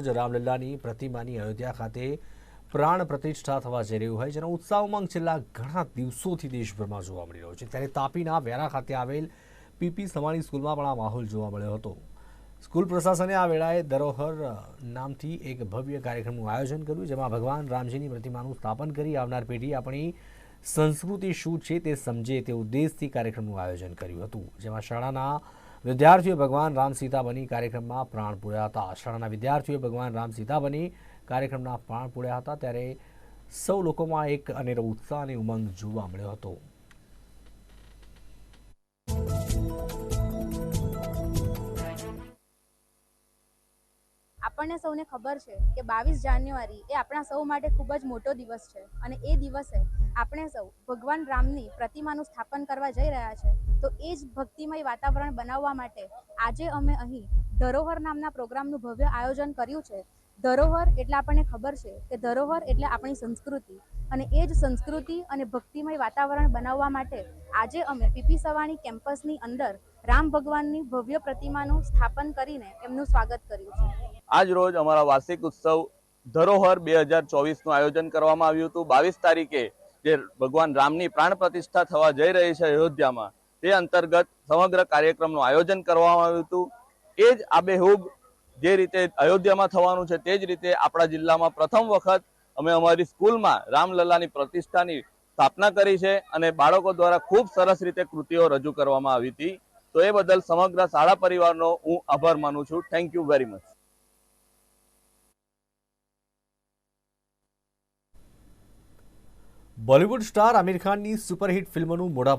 રોજ રામલલ્લાની પ્રતિમાની અયોધ્યા ખાતે પ્રાણ પ્રતિષ્ઠા થવા જઈ રહ્યું હોય, જેનો ઉત્સાહ ઉમંગ છેલ્લા ઘણા દિવસોથી દેશભરમાં જોવા મળી રહ્યો છે. ત્યારે તાપીના વેરા ખાતે આવેલ પીપી સવાણી સ્કૂલમાં પણ આ માહોલ જોવા મળ્યો હતો. સ્કૂલ પ્રશાસને આ વેળાએ ધરોહર નામથી એક ભવ્ય કાર્યક્રમનું આયોજન કર્યું, જેમાં ભગવાન રામજીની પ્રતિમાનું સ્થાપન કરી આવનાર પેઢી આપણી સંસ્કૃતિ શું છે તે સમજે તે ઉદ્દેશથી કાર્યક્રમનું આયોજન કર્યું હતું. જેમાં શાળાના વિદ્યાર્થીઓ ભગવાન રામ સીતા બની કાર્યક્રમમાં પ્રાણ પૂર્યા હતા શાળાના વિદ્યાર્થીઓએ ભગવાન રામ સીતા બની કાર્યક્રમના પ્રાણ પૂર્યા હતા ત્યારે સૌ લોકોમાં એક અનેરો ઉત્સાહ અને ઉમંગ જોવા મળ્યો હતો. આપણને સૌને ખબર છે કે બાવીસ જાન્યુઆરી એ આપણા સૌ માટે ખૂબ જ મોટો દિવસ છે. અને એ દિવસે આપણે સૌ ભગવાન રામની પ્રતિમાનું સ્થાપન કરવા જઈ રહ્યા છે. તો એ જ ભક્તિમય વાતાવરણ બનાવવા માટે આજે અમે અહીં ધરોહર નામના પ્રોગ્રામનું ભવ્ય આયોજન કર્યું છે. ધરોહર એટલે આપણને ખબર છે કે ધરોહર એટલે આપણી સંસ્કૃતિ. અને એ જ સંસ્કૃતિ અને ભક્તિમય વાતાવરણ બનાવવા માટે આજે અમે પીપી સવાણી કેમ્પસની અંદર રામ ભગવાનની ભવ્ય પ્રતિમાનું સ્થાપન કરીને એમનું સ્વાગત કર્યું છે. આજ રોજ અમારા વાર્ષિક ઉત્સવ ધરોહર બે હજાર ચોવીસનું આયોજન કરવામાં આવ્યું હતું. બાવીસ તારીખે જે ભગવાન રામની પ્રાણ પ્રતિષ્ઠા થવા જઈ રહી છે અયોધ્યામાં, તે અંતર્ગત સમગ્ર કાર્યક્રમનું આયોજન કરવામાં આવ્યું હતું. એ જ આબેહૂબ જે રીતે અયોધ્યામાં થવાનું છે, તે જ રીતે આપણા જિલ્લામાં પ્રથમ વખત અમે અમારી સ્કૂલમાં રામલલ્લાની પ્રતિષ્ઠાની સ્થાપના કરી છે અને બાળકો દ્વારા ખૂબ સરસ રીતે કૃતિઓ રજૂ કરવામાં આવી હતી. તો એ બદલ સમગ્ર શાળા પરિવારનો હું આભાર માનું છું. Thank you very much Bollywood star Aamir ખાનની સુપરહિટ ફિલ્મનું મોડા